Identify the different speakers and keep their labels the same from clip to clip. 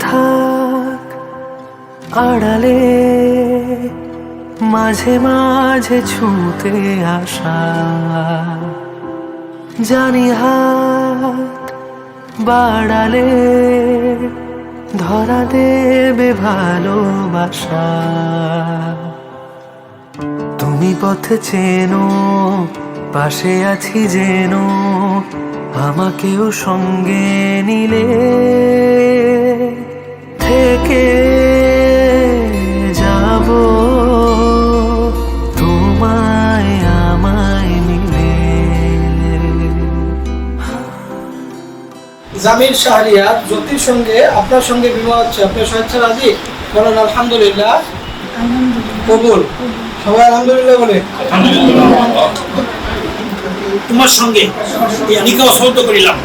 Speaker 1: থাক আড়ালে, মাঝে মাঝে ছুঁতে আসা। জানি হাত বাড়ালে ধরা দেবে ভালোবাসা। তুমি পথ চেনো, পাশে আছি যেন। আমাকেও সঙ্গে নিলে থেকে যাব। তোমায় আমায় নিলে।
Speaker 2: জামির শাহরিয়ার জ্যোতির সঙ্গে আপনার সঙ্গে বিবাহ হচ্ছে। আপনার স্বেচ্ছা রাজি? বলেন আলহামদুলিল্লাহ। কবুল। সবাই আলহামদুলিল্লাহ বলে।
Speaker 3: তোমার সঙ্গে করিলাম।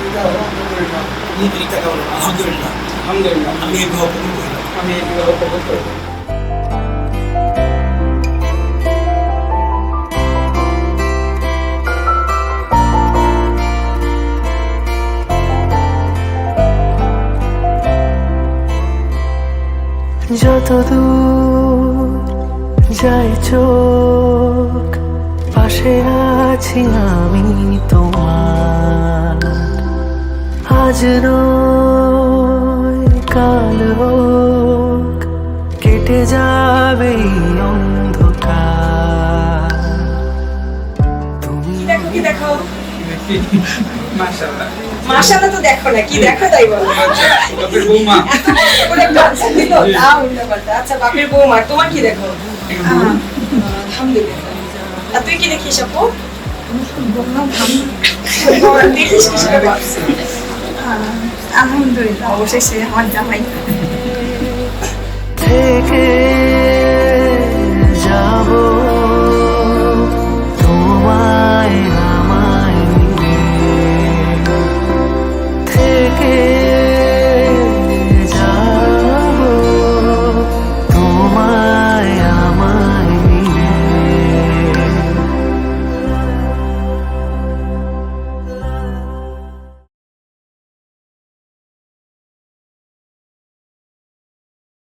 Speaker 3: আলহামদুলিল্লাহ আমি এই বিবাহ কবুল করিলাম।
Speaker 2: আমি এই বিবাহ কবুল করি।
Speaker 1: যত দূর যাই চোখ পাশে আছি আমি তোমার। আজ নয় কাল হোক কেটে যাবে অন্ধকার। তুমি
Speaker 4: দেখো কি দেখো। মাশাআল্লাহ। তো দেখো না কি দেখো তাই বলো।
Speaker 2: বাপের বৌমা।
Speaker 4: এত কষ্ট করে একটা answer দিলো, তাও উল্টো পাল্টা। আচ্ছা বাপের বৌমা তোমার কি দেখো? আলহামদুলিল্লাহ। তুই কি দেখিস আপু?
Speaker 5: আলহামদুলিল্লাহ অবশেষে আমার জামাই।